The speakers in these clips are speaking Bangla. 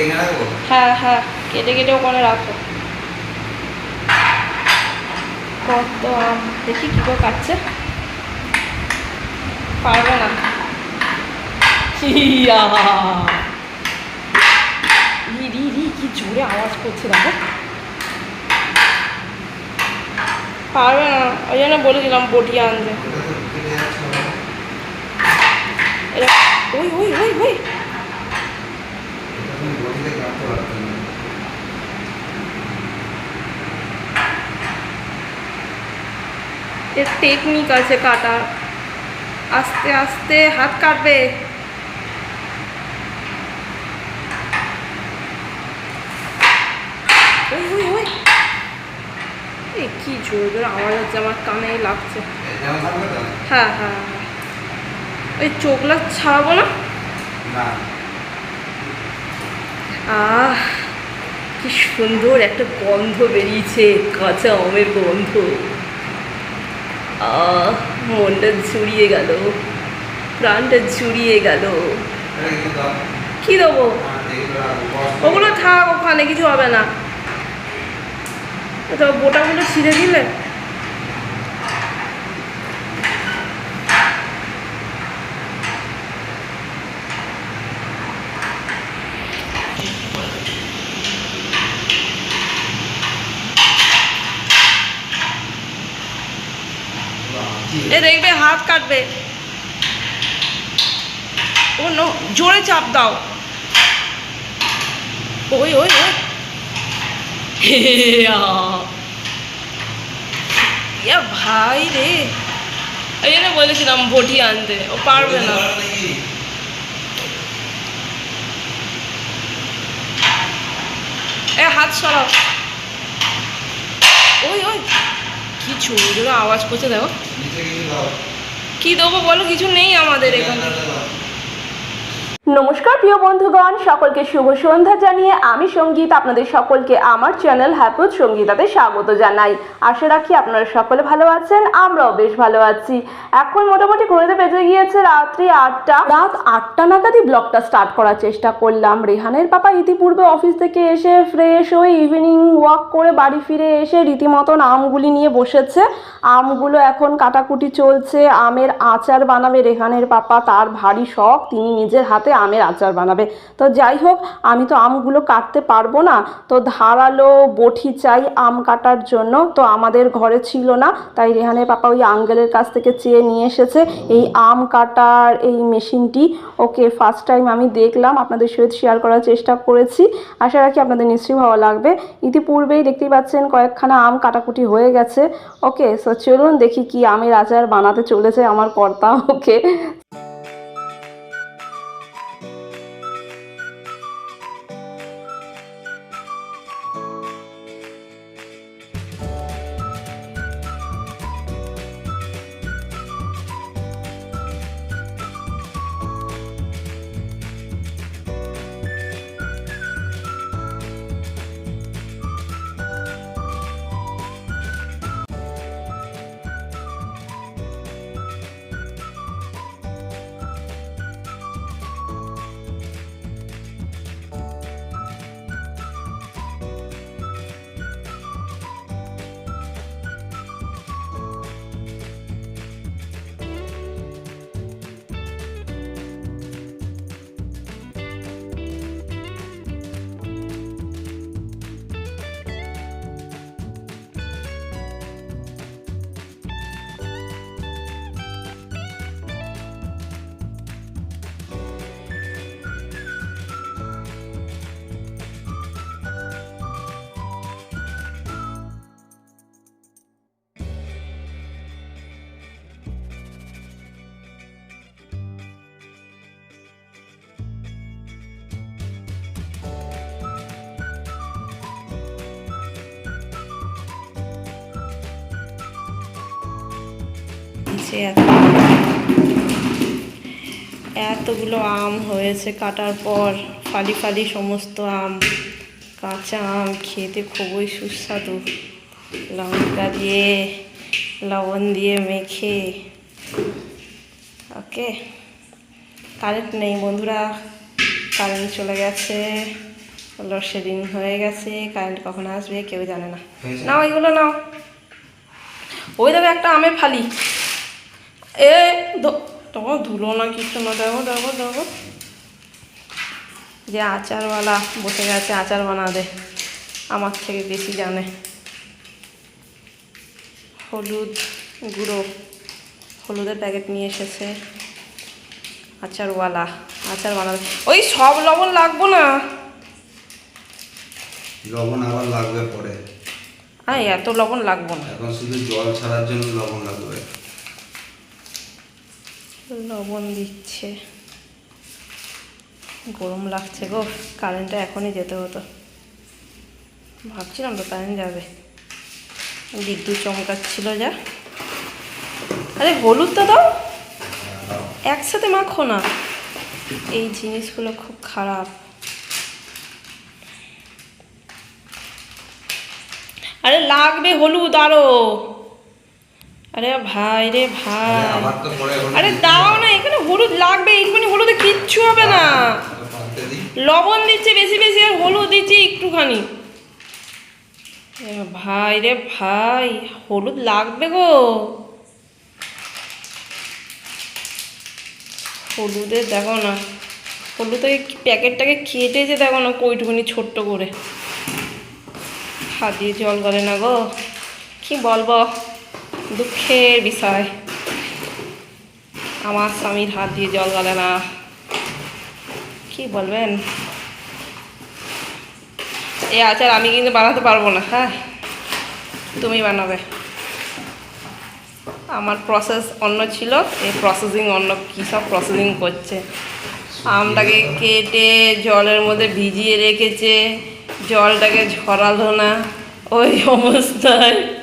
টেনে রাখব? হ্যাঁ হ্যাঁ কেটে কেটে ওখানে রাখো। কত আম দেখি কী করে কাটছে। পারবে না! রি রি রি কি জোরে আওয়াজ করছে দেখো। পারবে না ওই জন্য বলেছিলাম বটিয়া আনতে। ওই ওই ওই ওই এটা তুমি বটিতে কাটতে পারতে না এর টেকনিক আছে কাটার আস্তে আস্তে হাত কাটবে। কি জোর জোর আওয়াজ হচ্ছে আমার কানেই লাগছে। হ্যাঁ হ্যাঁ হ্যাঁ। ওই চোখলা ছাড়াবো না। আহ কি সুন্দর একটা গন্ধ বেরিয়েছে কাঁচা আমের গন্ধ। মনটা জুড়িয়ে গেল। প্রাণটা জুড়িয়ে গেল। কি দেবো। ওগুলো থাক, ওখানে কিছু হবে না। তো বোটাগুলো ছিঁড়ে দিলে এ দেখবে হাত কাটবে ও নো জোরে চাপ দাও। ওই ওই ওই। ইয়া। ভাই রে। এই জন্য বলেছিলাম বটি আনতে, ও পারবে না। এ হাত সরাও। ওই ওই। কি জোরে আওয়াজ করছে, দেখো। কি দেবো বলো, কিছু নেই আমাদের এখানে। নমস্কার, প্রিয় বন্ধুগণ। সকলকে শুভ সন্ধ্যা জানিয়ে আমি সংগীত। আপনাদের সকলকে আমার চ্যানেল হ্যাপুত সঙ্গীতাতে স্বাগত জানাই। আশা রাখি আপনারা সকলে ভালো আছেন, আমরাও বেশ ভালো আছি। এখন মোটামুটি ঘুরেতে বেজে গিয়েছে রাত্রি আটটা। রাত আটটা নাগাদই ব্লগটা স্টার্ট করার চেষ্টা করলাম। রেহানের পাপা ইতিপূর্বে অফিস থেকে এসে ফ্রেশ হয়ে ইভিনিং ওয়াক করে বাড়ি ফিরে এসে রীতিমতন আমগুলি নিয়ে বসেছে। আমগুলো এখন কাটাকুটি চলছে। আমের আচার বানাবে রেহানের পাপা। তার ভারী শখ, তিনি নিজের হাতে আমের আচার বানাবে। তো যাই হোক, আমি তো আমগুলো কাটতে পারব না। তো ধারালো বটি চাই আম কাটার জন্য। তো আমাদের ঘরে ছিল না, তাই রেহানের পাপা ওই আঙ্গেলের কাছ থেকে চেয়ে নিয়ে এসেছে এই আম কাটার এই মেশিনটি। ওকে ফার্স্ট টাইম আমি দেখলাম, আপনাদের সহিত শেয়ার করার চেষ্টা করেছি। আশা রাখি আপনাদের নিশ্চয়ই ভালো লাগবে। ইতিপূর্বেই দেখতেই পাচ্ছেন কয়েকখানা আম কাটাকুটি হয়ে গেছে। ওকে সো চলুন দেখি কি আমের আচার বানাতে চলেছে আমার কর্তা। ওকে এত। এতগুলো আম হয়েছে কাটার পর ফালি ফালি সমস্ত আম কাঁচা আম খেতে খুবই সুস্বাদু। লঙ্কা দিয়ে লবণ দিয়ে মেখে। ওকে কারেন্ট নেই বন্ধুরা কারেন্ট চলে গেছে। লোডশেডিং হয়ে গেছে কারেন্ট কখন আসবে কেউ জানে না। হয়েছে? নাও এগুলো নাও। ওই দেখো একটা আমের ফালি। এ ধ- তোমার ধুলো না কিছু না দেখো দেখো দেখো। যে আচারওয়ালা বসে গেছে আচার বানাবে আমার থেকে বেশি জানে। হলুদ গুঁড়ো। হলুদের প্যাকেট নিয়ে এসেছে। আচারওয়ালা আচার বানাবে। ওই সব লবণ লাগবো না। লবণ আবার লাগবে পরে। হ্যাঁ এত লবণ লাগবো না। এখন শুধু জল ছাড়ার জন্য লবণ লাগবে। লবণ দিচ্ছে। গরম লাগছে গো কারেন্টটা এখনই যেতে হতো। ভাবছিলাম তো কারেন্ট যাবে। বিদ্যুৎ চমকাচ্ছিল যা। আরে হলুদটা দাও। একসাথে মাখো না। এই জিনিসগুলো খুব খারাপ। আরে লাগবে হলুদ আরও। আরে ভাই রে ভাই। হলুদ আরে দাও না এখানে হলুদ লাগবে এইটুখানি হলুদে কিচ্ছু হবে না। লবণ দিচ্ছে বেশি বেশি আর হলুদ দিচ্ছি একটুখানি। ভাই রে ভাই হলুদ লাগবে গো। হলুদের দেখো না হলুদের প্যাকেটটাকে কেটেছে দেখো না কইটুকুনি ছোট্ট করে। হাত দিয়ে জল গলে না গো। কি বলব? দুঃখের বিষয়। আমার স্বামীর হাত দিয়ে জল গলে না। কি বলবেন? এই আচার আমি কিন্তু বানাতে পারব না হ্যাঁ? তুমি বানাবে। আমার প্রসেস অন্য ছিল, এই প্রসেসিং অন্য কী সব প্রসেসিং করছে। আমটাকে কেটে জলের মধ্যে ভিজিয়ে রেখেছে, জলটাকে ঝরালো না। ওই অবস্থায়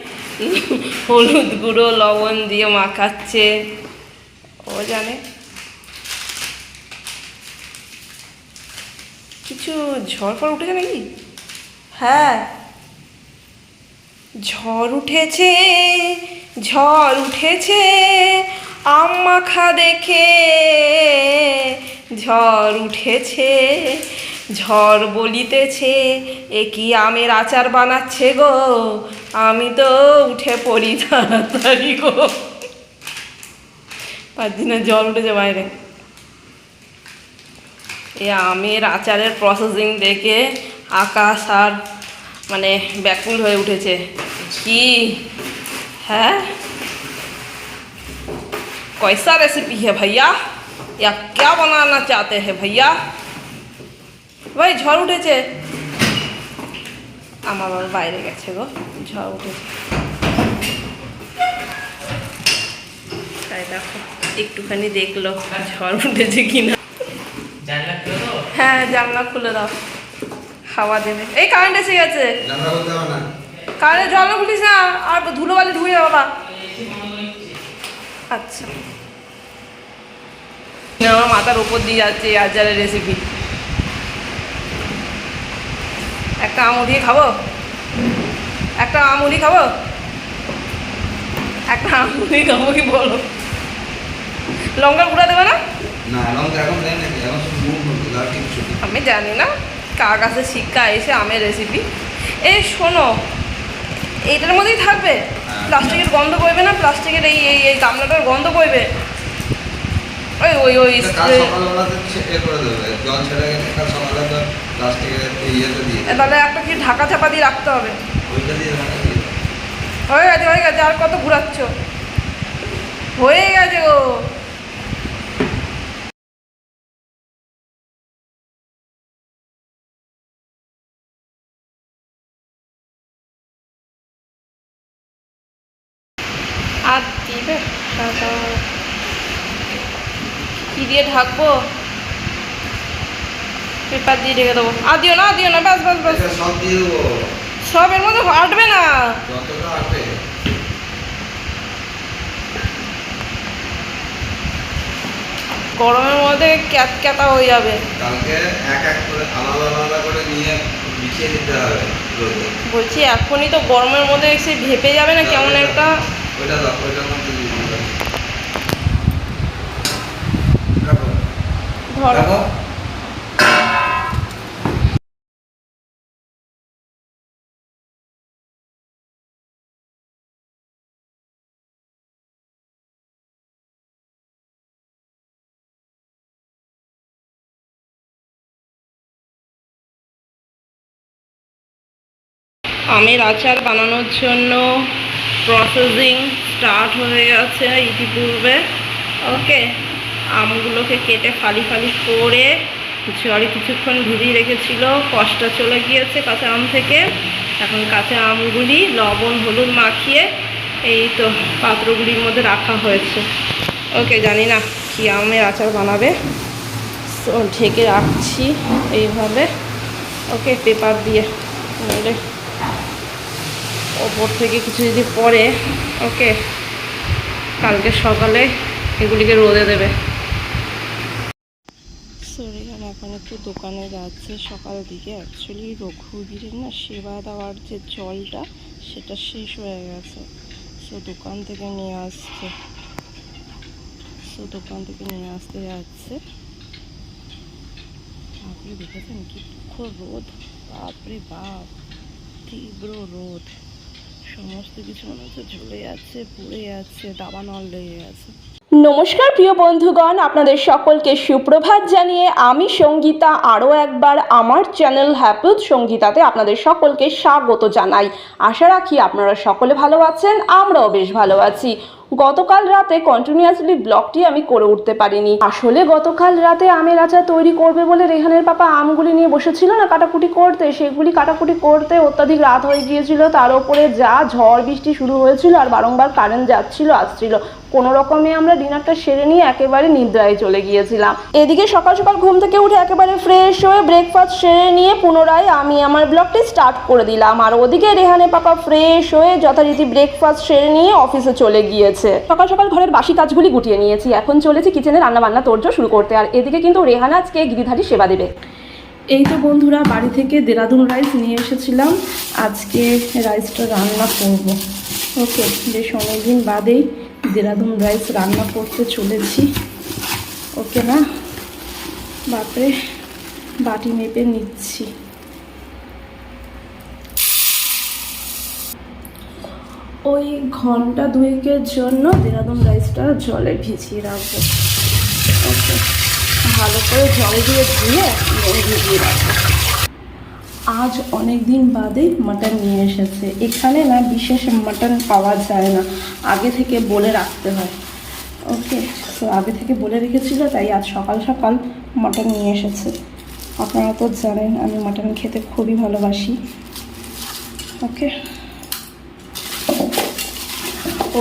হলুদ গুঁড়ো লবণ দিয়ে মাখাচ্ছে। ও জানে। কিছু ঝড় ফড় উঠেছে নাকি? হ্যাঁ। ঝড় উঠেছে ঝড় উঠেছে আম মাখা দেখে। ঝড় উঠেছে ঝড় বলিতেছে এ কি আমের আচার বানাচ্ছে গো আমি তো উঠে পড়ি তাড়াতাড়ি গো পাঁচ দিনের জল উঠেছে বাইরে এই আমের আচারের প্রসেসিং দেখে আকাশ আর মানে ব্যাকুল হয়ে উঠেছে কি হ্যাঁ कैसा रेसिपी है भैया या क्या बनाना चाहते हैं भैया ভাই ঝড় উঠেছে। আমার বাবা বাইরে গেছে গো ঝড় উঠেছে। তাই দেখো একটুখানি দেখল ঝড় উঠেছে কিনা। জানলা হ্যাঁ জানলা খুলে দাও। হাওয়া দেবে। এই কারেন্ট এসে গেছে। জানলা বলতে না। কারেন্ট জল খুলিস না আর ধুলোবালি ঢুকে যাবে বাবা। আচ্ছা। না, আমার মাথার উপর দিয়ে যাচ্ছে এই আচারের রেসিপি একটা আমুলি খাব? একটা আমুলি খাব? একটা আমুলি খাব কি বলো? লঙ্কা গুঁড়া দেবে না। আমি জানি না কার কাছে শিক্ষা এসে আমের রেসিপি এই শোনো এইটার মধ্যেই থাকবে। হ্যাঁ। প্লাস্টিকের গন্ধ করবে না? প্লাস্টিকের এই এই এই গামলাটার গন্ধ করবে ওই ওই ওই এটা প্লাস্টিকের দিয়ে। তাহলে একটা কি ঢাকা চাপা দিয়ে রাখতে হবে? ওইটা দিয়ে। হয়ে গেছে হয়ে গেছে আর কত ঘুরাচ্ছ? হয়ে গেছে গো আর দিবে ঢাকা। কি দিয়ে ঢাকবো পেপার দিয়ে ঢেকে দেবো। আর দিও না দিও না ব্যাস ব্যাস ব্যাস। এটা সব দিয়ে দেবো। সব এর মধ্যে আটবে না। যতটা গরমের মধ্যে ক্যাত ক্যাতা হয়ে যাবে। কালকে এক এক করে আলাদা আলাদা করে নিয়ে বিছিয়ে দিতে হবে বলছি এখনই তো গরমের মধ্যে এসে ভেপে যাবে না কেমন একটা? ওইটা দাও মধ্যে রাখো ধরো। আমের আচার বানানোর জন্য প্রসেসিং স্টার্ট হয়ে গেছে ইতিপূর্বে। ওকে আমগুলোকে কেটে ফালি ফালি করে জলে কিছুক্ষণ ভিজিয়ে রেখেছিল। কষ্ট চলে গিয়েছে কাঁচা আম থেকে। এখন কাঁচা আমগুলি লবণ, হলুদ মাখিয়ে এই তো পাত্রগুলির মধ্যে রাখা হয়েছে। ওকে জানি না কি আমের আচার বানাবে। তো ঢেকে রাখছি এইভাবে। ওকে পেপার দিয়ে। ওপর থেকে কিছু যদি পরে ওকে, কালকে সকালে এগুলিকে রোদে দেবে। এখন একটু দোকানে যাচ্ছে। সকাল দিকে অ্যাকচুয়ালি রঘুবীরের না সেবা দেওয়ার যে জলটা, সেটা শেষ হয়ে গেছে। সো দোকান থেকে নিয়ে আসছে। সো দোকান থেকে নিয়ে আসতে যাচ্ছে। আপনি দেখেছেন কি রোদ? বাপরে বাপ, তীব্র রোদ। সমস্ত কিছু মনে হচ্ছে ঝুলে যাচ্ছে পুড়ে যাচ্ছে দাবানল লেগে গেছে। নমস্কার প্রিয় বন্ধুগণ, আপনাদের সকলকে সুপ্রভাত জানিয়ে আমি সঙ্গীতা, আরও একবার আমার চ্যানেল হ্যাপুদ সঙ্গীতাতে আপনাদের সকলকে স্বাগত জানাই। আশা রাখি আপনারা সকলে ভালো আছেন, আমরাও বেশ ভালো আছি। গতকাল রাতে কন্টিনিউয়াসলি ব্লগটি আমি করে উঠতে পারিনি। আসলে গতকাল রাতে আমের আচার তৈরি করবে বলে রেহানের পাপা আমগুলি নিয়ে বসেছিল না কাটাকুটি করতে, সেগুলি কাটাকুটি করতে অত্যাধিক রাত হয়ে গিয়েছিল। তার উপরে যা ঝড় বৃষ্টি শুরু হয়েছিল আর বারংবার কারেন্ট যাচ্ছিল, আসছিল। কোনো রকমে আমরা ডিনারটা সেরে নিয়ে একেবারে নিদ্রায় চলে গিয়েছিলাম। এদিকে সকাল সকাল ঘুম থেকে উঠে একেবারে ফ্রেশ হয়ে ব্রেকফাস্ট সেরে নিয়ে পুনরায় আমি আমার ব্লগটি স্টার্ট করে দিলাম। আর ওদিকে রেহানে পাপা ফ্রেশ হয়ে যথারীতি ব্রেকফাস্ট সেরে নিয়ে অফিসে চলে গিয়েছে। সকাল সকাল ঘরের বাসি কাজগুলি গুটিয়ে নিয়েছি। এখন চলেছি কিচেনে রান্না বান্না তোরজো শুরু করতে। আর এদিকে কিন্তু রেহানা আজকে গিরিধারী সেবা দেবে। এই তো বন্ধুরা, বাড়ি থেকে দেরাদুন রাইস নিয়ে এসেছিলাম। আজকে রাইসটা রান্না করব। ওকে, বেশ অনেকদিন বাদেই দেরাদুন রাইস রান্না করতে চলেছি। ওকে না? বাপরে, বাটি মেপে নিচ্ছি। ওই ঘণ্টা দুয়েকের জন্য দেরাদুন রাইসটা জলে ভিজিয়ে রাখব। ওকে, ভালো করে জল দিয়ে ধুয়ে ভিজিয়ে রাখব। আজ অনেক দিন বাদে মাটন নিয়ে এসেছে। এখানে না বিশেষ মাটন পাওয়া যায় না। আগে থেকে বলে রাখতে হয়। ওকে, তো আগে থেকে বলে রেখেছিল, তাই আজ সকাল সকাল মাটন নিয়ে এসেছে। আপনারা তো জানেন, আমি মাটন খেতে খুবই ভালোবাসি। ওকে।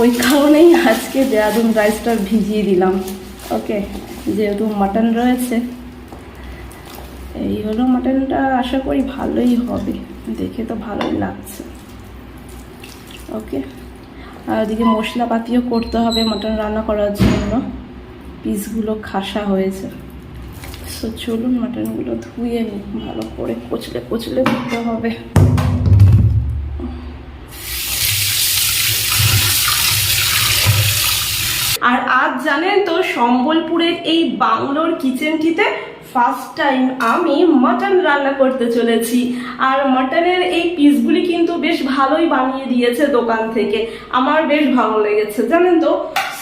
ওই কারণেই আজকে দেরাদুন রাইসটা ভিজিয়ে দিলাম। ওকে, যেহেতু মাটন রয়েছে, এই হলো মাটনটা, আশা করি ভালোই হবে। দেখে তো ভালোই লাগছে। ওকে, আর ওদিকে মশলাপাতিও করতে হবে মাটন রান্না করার জন্য। পিসগুলো খাসা হয়েছে। সো চলুন মাটনগুলো ধুয়ে নিই, ভালো করে কচলে কচলে ধুতে হবে আর আজ জানেন তো, সম্বলপুরের এই বাংলোর কিচেনটিতে ফার্স্ট টাইম আমি মাটন রান্না করতে চলেছি। আর মাটনের এই পিসগুলি কিন্তু বেশ ভালোই বানিয়ে দিয়েছে দোকান থেকে। আমার বেশ ভালো লেগেছে, জানেন তো?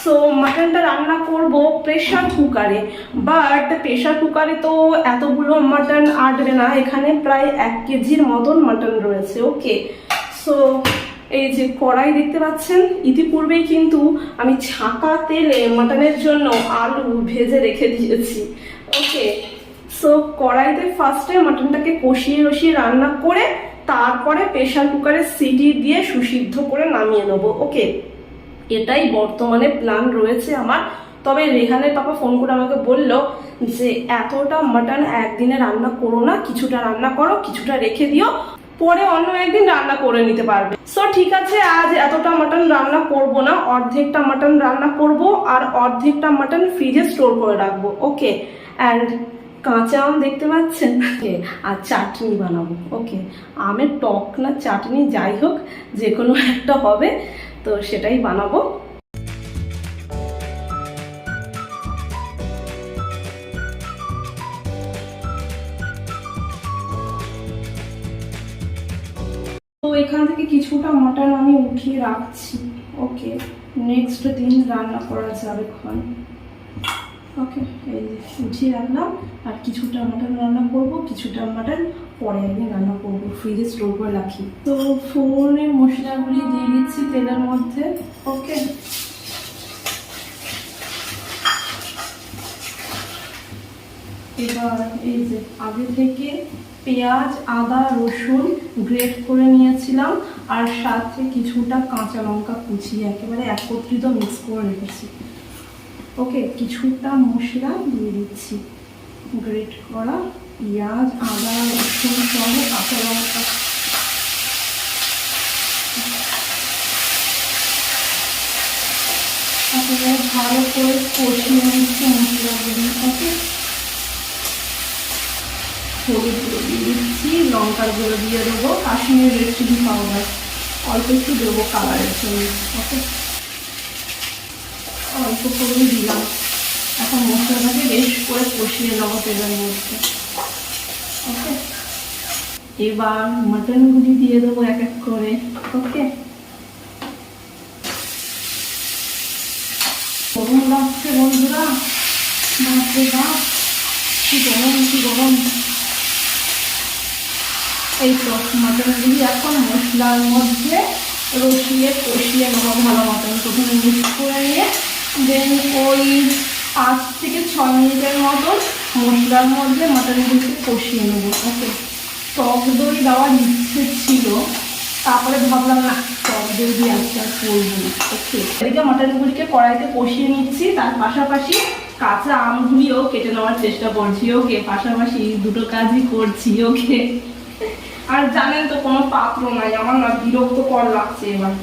সো মাটনটা রান্না করব প্রেশার কুকারে বাট প্রেশার কুকারে তো এতগুলো মাটন আটবে না। এখানে প্রায় এক কেজির মতন মাটন রয়েছে ওকে সো এই যে কড়াই দেখতে পাচ্ছেন, ইতিপূর্বেই কিন্তু আমি ছাঁকা তেলে মাটনের জন্য আলু ভেজে রেখে দিয়েছি। ওকে সো কড়াইতে ফার্স্টে মাটনটাকে কষিয়ে রসিয়ে রান্না করে তারপরে প্রেশার কুকারে সিটি দিয়ে সুসিদ্ধ করে নামিয়ে নেব। ওকে এটাই বর্তমানে প্ল্যান রয়েছে আমার। তবে রেহানের পাপা ফোন করে আমাকে বলল যে, এতটা মাটন একদিনে রান্না করো না, কিছুটা রান্না করো, কিছুটা রেখে দিও। পরে অন্য একদিন রান্না করে নিতে পারবে। সো ঠিক আছে, আজ এতটা মাটন রান্না করব না, অর্ধেকটা মাটন রান্না করব আর অর্ধেকটা মাটন ফ্রিজে স্টোর করে রাখব ওকে অ্যান্ড কাঁচা আম দেখতে পাচ্ছেন? ওকে আর চাটনি বানাবো ওকে আমের টক না চাটনি যাই হোক যে কোনো একটা হবে, তো সেটাই বানাবো। এখান থেকে কিছুটা মাটন আমি উঠিয়ে রাখছি। ওকে নেক্সট দিন রান্না করা যাবে ক্ষণ ওকে এই উঠিয়ে রাখলাম। আর কিছুটা মাটন রান্না করব, কিছুটা মাটন পরে একদিন রান্না করব। ফ্রিজে স্টোর করে রাখি। তো ফোড়নের মশলাগুলি দিয়ে দিচ্ছি তেলের মধ্যে। ওকে এবার এই যে আগে থেকে পেঁয়াজ, আদা, রসুন গ্রেট করে নিয়েছিলাম আর সাথে কিছুটা কাঁচা লঙ্কা কুচিয়ে একেবারে একত্রিত মিক্স করে রেখেছি। ওকে কিছুটা মশলা দিয়ে দিচ্ছি। গ্রেট করা পেঁয়াজ, আদা, রসুন সহ কাঁচা লঙ্কা। ভালো করে কষিয়ে নিচ্ছি মশলাগুলি। হলুদ দিচ্ছি, লঙ্কার গুঁড়ো দিয়ে দেবো, কাশ্মীর রেড চিলি পাউডার। অল্প একটু দেবো কালারের জন্য, ওকে? অল্প করে দিলাম। এখন মশলাটাকে বেশ করে কষিয়ে নেব তেলের মধ্যে, ওকে? এবার মাটনগুলি দিয়ে দেবো এক এক করে, ওকে? গরম লাগছে বন্ধুরা বাপরে বাপ কি গরম কি গরম। এই তো মাটনগুলি এখন মশলার মধ্যে রসিয়ে কষিয়ে নেব ভালো মতন। প্রথমে মিক্স করে নিয়ে দেন ওই পাঁচ থেকে ছয় মিনিটের মতন মশলার মধ্যে মাটনগুলিকে কষিয়ে নেব ওকে টক দই দেওয়ার ইচ্ছে ছিল, তারপরে ভাবলাম, না, টক দই দিয়ে আজকে আর করব ওকে এদিকে মাটনগুলিকে কড়াইতে কষিয়ে নিচ্ছি, তার পাশাপাশি কাঁচা আমগুলিও কেটে নেওয়ার চেষ্টা করছি ওকে পাশাপাশি দুটো কাজই করছি ওকে আর জানেন তো, কোনো পাত্র নাই। আমার না বিরক্ত কর লাগছে এবার।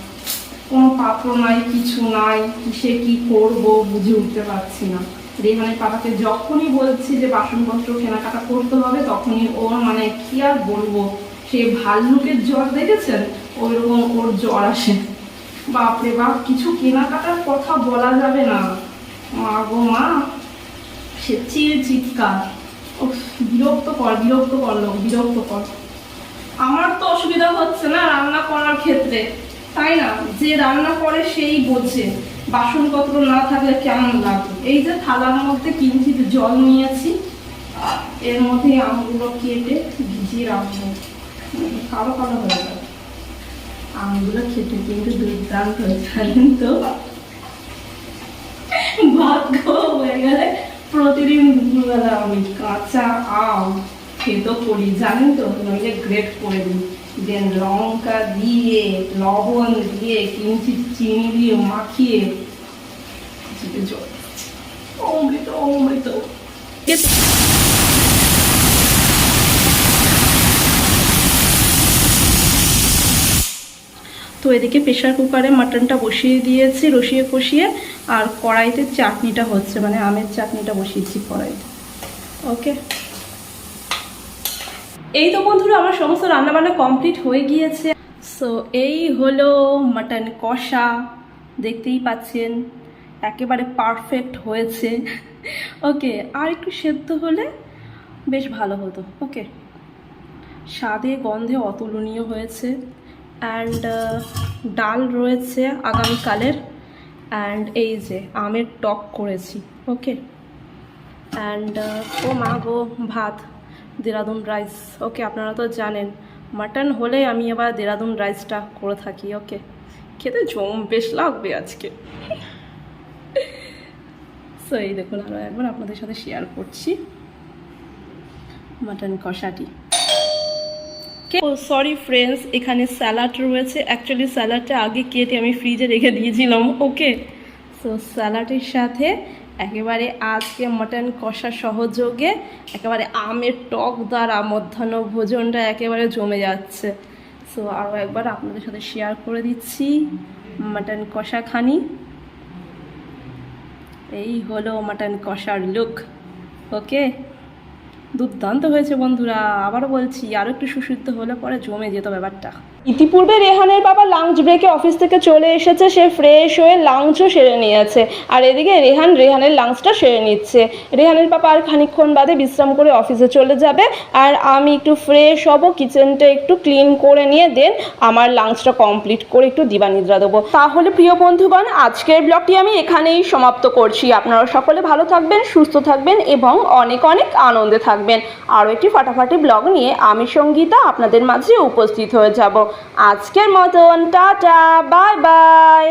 কোনো পাত্র নাই, কিছু নাই, কিসে কি করব বুঝে উঠতে পারছি না। রেহানের পাপাকে যখনই বলছি যে বাসনপত্র কেনাকাটা করতে হবে, তখনই ওর মানে কি আর বলব? সে ভাল্লুকের জ্বর, দেখেছেন? ওইরকম ওর জ্বর আসে। বাপরে বাপ, কিছু কেনাকাটার কথা বলা যাবে না। মা গো মা, সে চির চিৎকার। ও বিরক্ত কর বিরক্ত কর লোক, বিরক্ত কর। আমার তো অসুবিধা হচ্ছে না রান্না করার ক্ষেত্রে। তাই না? যে রান্না করে সেই বোঝে। বাসনপত্র না থাকলে কেমন লাগে? এই যে থালার মধ্যে কিঞ্চিত জল নিয়েছি এর মধ্যে আমগুলো কেটে ভিজিয়ে রাখব। কালো কালো হয়ে যাবে। আমগুলো খেতে কিন্তু দুর্দান্ত হয়েছে জানেন তো? ভাগ্য হয়ে গেলে প্রতিদিন দুপুরবেলা আমি কাঁচা আম খেতে করি জানেন তো? নইলে গ্রেট করে দিই। দেন লঙ্কা দিয়ে, লবণ দিয়ে, কিঞ্চিত চিনি দিয়ে মাখিয়ে। অমৃত অমৃত। তো এদিকে প্রেশার কুকারে মাটনটা বসিয়ে দিয়েছি, রসিয়ে কষিয়ে, আর কড়াইতে চাটনিটা হচ্ছে মানে আমের চাটনিটা বসিয়েছি কড়াইতে। ওকে এই তো বন্ধুরা, আমার সমস্ত রান্নাবান্না কমপ্লিট হয়ে গিয়েছে। সো এই হলো মাটন কষা, দেখতেই পাচ্ছেন, একেবারে পারফেক্ট হয়েছে। ওকে আর একটু সেদ্ধ হলে বেশ ভালো হতো। ওকে স্বাদে, গন্ধে অতুলনীয় হয়েছে। অ্যান্ড ডাল রয়েছে আগামীকালের। অ্যান্ড এই যে, আমের টক করেছি। ওকে অ্যান্ড ও মা গো, ভাত। দেরাদুন রাইস। ওকে, আপনারা তো জানেন, মাটন হলে আমি আবার দেরাদুন রাইসটা করে থাকি, ওকে? খেতে জম, বেশ লাগবে আজকে। সো এই দেখুন আরও একবার আপনাদের সাথে শেয়ার করছি। মাটন কষাটি। ও সরি ফ্রেন্ডস এখানে স্যালাড রয়েছে। অ্যাকচুয়ালি স্যালাডটা আগে কেটে আমি ফ্রিজে রেখে দিয়েছিলাম, ওকে? সো স্যালাডের সাথে একেবারে আজকে মটন কষা সহযোগে একেবারে আমের টক দ্বারা মধ্যাহ্ন ভোজনটা একেবারে জমে যাচ্ছে। সো আরও একবার আপনাদের সাথে শেয়ার করে দিচ্ছি মটন কষা খানি। এই হলো মটন কষার লুক ওকে দুর্দান্ত হয়েছে বন্ধুরা। আবারও বলছি আরও একটু সুসিদ্ধ হলে পরে জমে যেত ব্যাপারটা। ইতিপূর্বে রেহানের বাবা লাঞ্চ ব্রেকে অফিস থেকে চলে এসেছে, সে ফ্রেশ হয়ে লাঞ্চও সেরে নিয়েছে। আর এদিকে রেহান, রেহানের লাঞ্চটা সেরে নিচ্ছে। রেহানের বাবা আর খানিকক্ষণ বাদে বিশ্রাম করে অফিসে চলে যাবে। আর আমি একটু ফ্রেশ হব কিচেনটা একটু ক্লিন করে নিয়ে দেন আমার লাঞ্চটা কমপ্লিট করে একটু দিবানিদ্রা দেবো। তাহলে প্রিয় বন্ধুগণ, আজকের ব্লগটি আমি এখানেই সমাপ্ত করছি। আপনারা সকলে ভালো থাকবেন, সুস্থ থাকবেন এবং অনেক অনেক আনন্দে থাকবেন। আরও একটি ফাটাফাটি ব্লগ নিয়ে আমি সঙ্গীতা আপনাদের মাঝে উপস্থিত হয়ে যাব। আজকের মতন, টাটা, বাই বাই।